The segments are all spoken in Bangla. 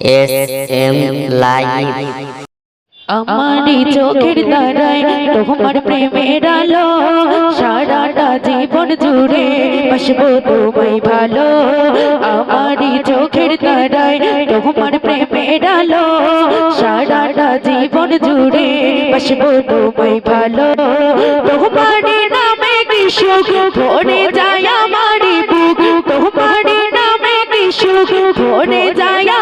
এস এম লাইভ আমারই চোখের দ্বারাই তোমার প্রেমের আলো সারাটা জীবন জুড়ে বাসবো তোমায় ভালো। আমারই চোখের দ্বারাই তোমার প্রেমের আলো সারাটা জীবন জুড়ে বাসবো তোমায় ভালো। তোমারই নামে কি সুখ ভরে যায় আমারই বুক। তোমারই নামে কি সুখ ভরে যায়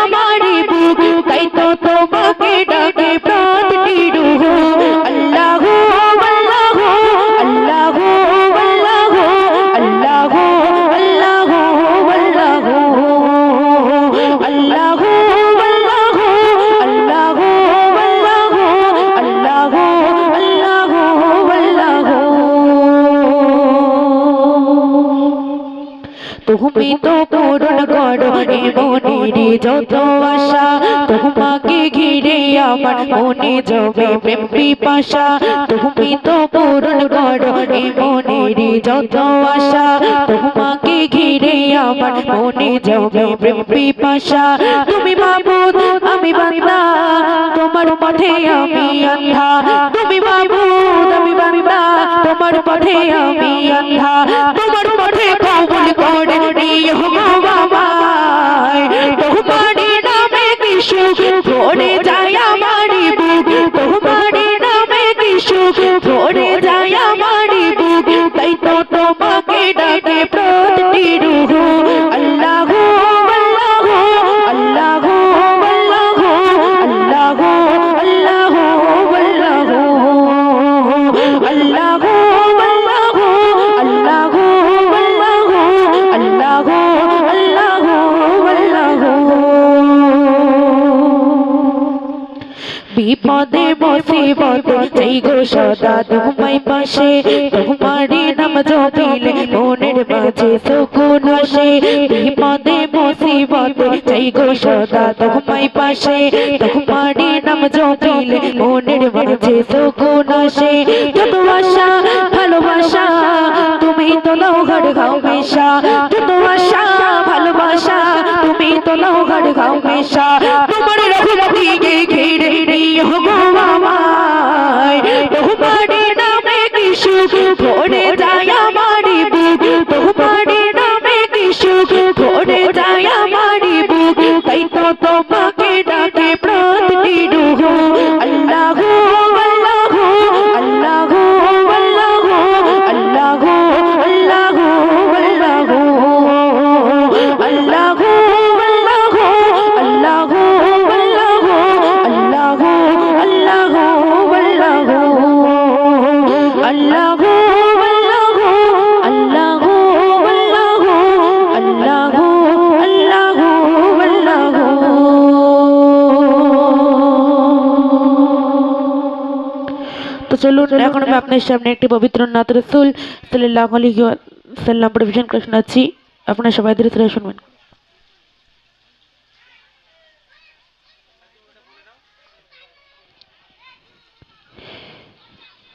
তুমি তো পূরণ করো মনের যত আশা, তোমাকে ঘিরে আমার মনে জমে প্রেম পিপাসা। তুমি তো পূরণ করো মনের যত আশা, তোমাকে ঘিরে আমার মনে জমে প্রেম পিপাসা। তুমি মাবুদ, আমি বান্দা, তোমার পথে আমি অন্ধা তুমি মাবুদ, আমি বান্দা, তোমার পথে হোক বাবা তোমার নামে কিছু করে যা বিপদে মুসিবতে চাই গো সদা তোমায় পাশে। তোমারই নাম জপিলে মনের মাঝে সুকুন আসে। বিপদে মুসিবতে চাই গো সদা তোমায় পাশে। তোমারই নাম জপিলে মনের মাঝে সুকুন আসে। আশা, ভালোবাসা, তুমি তো লৌঘর গাও মেশা কত চলুন এখন আমি আপনার সামনে একটি পবিত্র নাত রসুল সাল্লাহ আলী সাল্লাম পরিবেশন করে শোনাচ্ছি। আপনারা সবাই ধীরে ধীরে শুনবেন।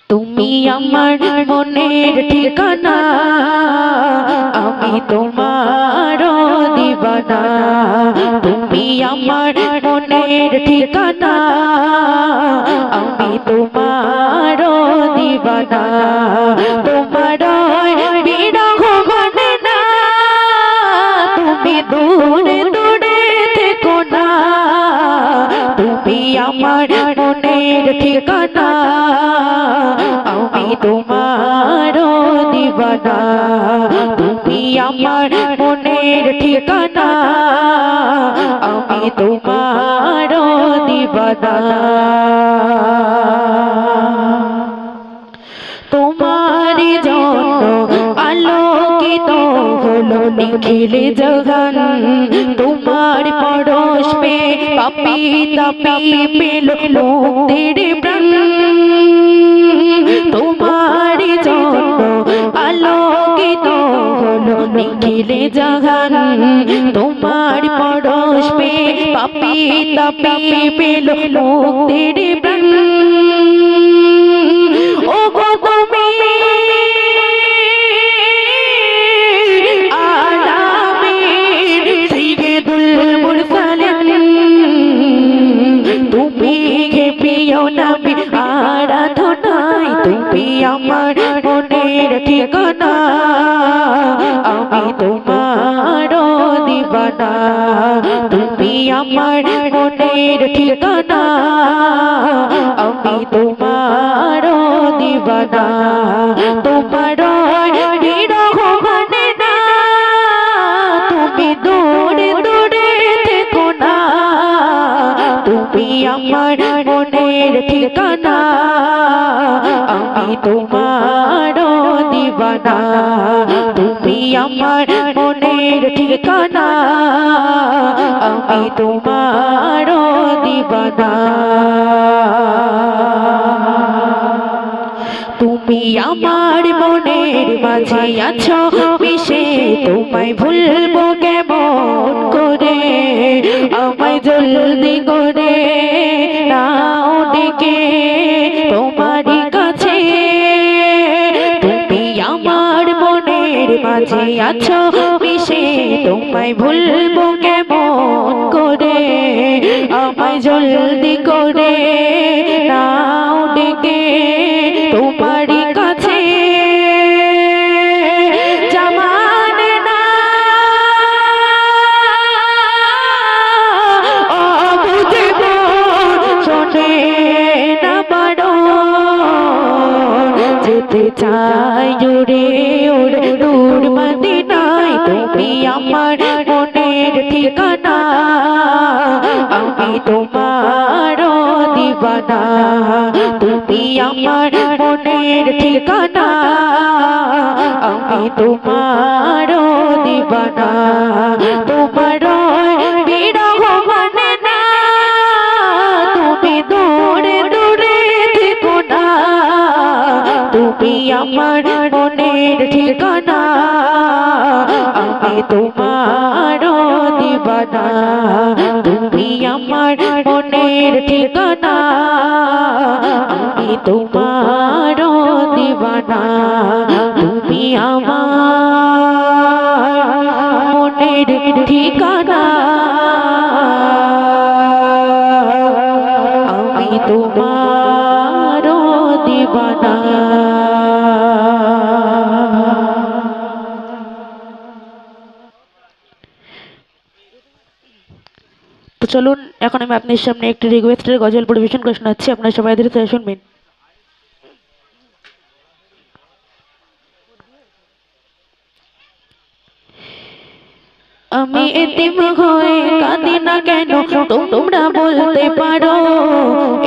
তুমি আমার মনের ঠিকানা আমি তোমার দিবানা তুমি আমার মনের ঠিকানা আমি তোমার দিবানা তোমার বিরহ মানে না। তুমি দূরে দূরে থেকো না। তুমি আমার মনের ঠিকানা। আমি তোমার দিবানা। তুমি আমার মনের ঠিকানা। আমি তোমার দিবানা। হলো নিখিল জগন তোমার পরশ পে পাপি তাপি পেল মুক্তির প্রাণ। তোমারি জন্য আলোকিত হলো নিখিল জগন তোমার পরশ পে পাপি তাপি পেল মুক্তির প্রাণ। তুমি আমার মনের ঠিকানা আমি তোমার দিবানা। তুমি আমার তোমার দিবানা। তুমি আমার মনের ঠিকানা। আমি তোমার দিবানা। তুমি আমার মনের মাঝে আছো, মিশে তোমায় ভুলবো কেমন করে? আমায় জলদি করে মাঝে আছো, মিশে তোমায় ভুলবো কেমন করে? আমায় জলদি করে নাও ডেকে তোমারই কাছে। যেতে চাই তোমার দিবানা, তুমি আমার মনের ঠিকানা। আমি তোমার দিবানা, তোমার বিরহ মানে তুমি দূরে দূরে থেকো না। তুমি আমার মনের ঠিকানা। আমি তোমার দিবানা তুমি আমার মনের ঠিকানা। আমি তোমার দিবানা তুমি আমার মনের ঠিকানা। চলুন এখন আমি আপনার সামনে একটি রিকোয়েস্টের গজল পরিবেশন করে শোনাচ্ছি। আপনার সবাই ধীরে শুনবেন। আমি এতিম হয়ে কাঁদি না কেন? তোমরা বলতে পারো।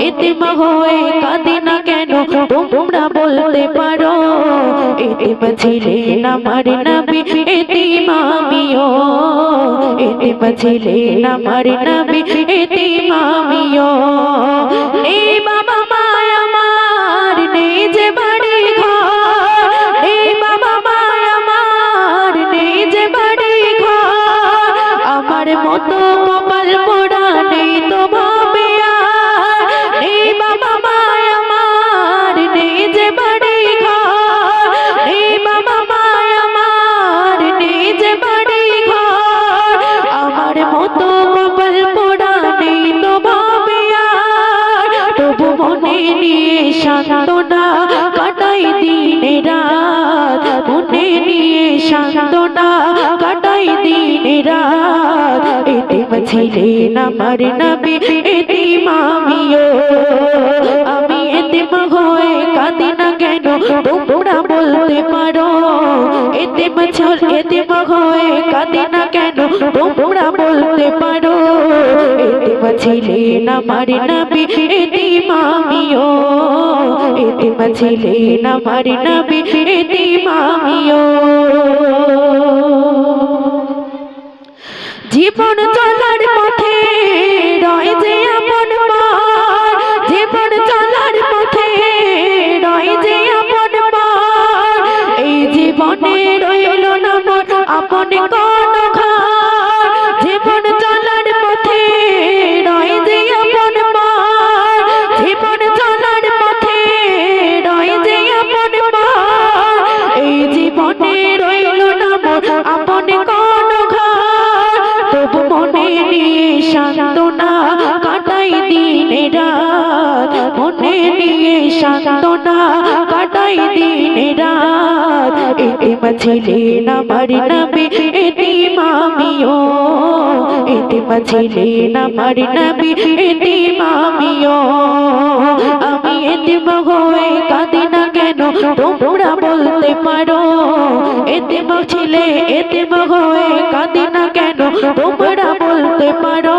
এতিম হয়ে কাঁদি না কেন? তোমরা বলতে পারো। এতিম ছিলেন আমার নবী। এতিম আমিও এতিম ছিলেন আমার নবী এতিম আমিও এই বাবা মা আমার নেই যে বাড়ি ঘর। এই বাবা মা আমার নেই যে বাড়ি ঘর। আমার মতো কপাল পোড়া নেই তো মনে নিয়ে সান্ত্বনা কাটাই দিনে রাত। মনে নিয়ে সান্ত্বনা কাটাই দিনে রাত। এতিম ছিলেন আমার নবী, এতিম আমিও। আমি এতিম হয়ে কাঁদি না কেন? তোমরা বলতে পারো। এতিম ছল এতিম হয়ে কাঁদি না কেন? তোমরা বলতে পারো। ছিলেন আমার নবী এতিম আমিও। এতিম ছিলেন আমার নবী এতিম আমিও। জীবন চলার কাটাই দিনে রাত এতিম ছিলেন আমার নবী এতিম আমিও এতিম ছিলেন আমার নবী এতিম আমিও আমি এতিম হয়ে কাঁদি না কেন, তোমরা বলতে পারো। এতিম ছিলে, এতে হয়ে কাঁদি না কেন, তোমরা বলতে পারো।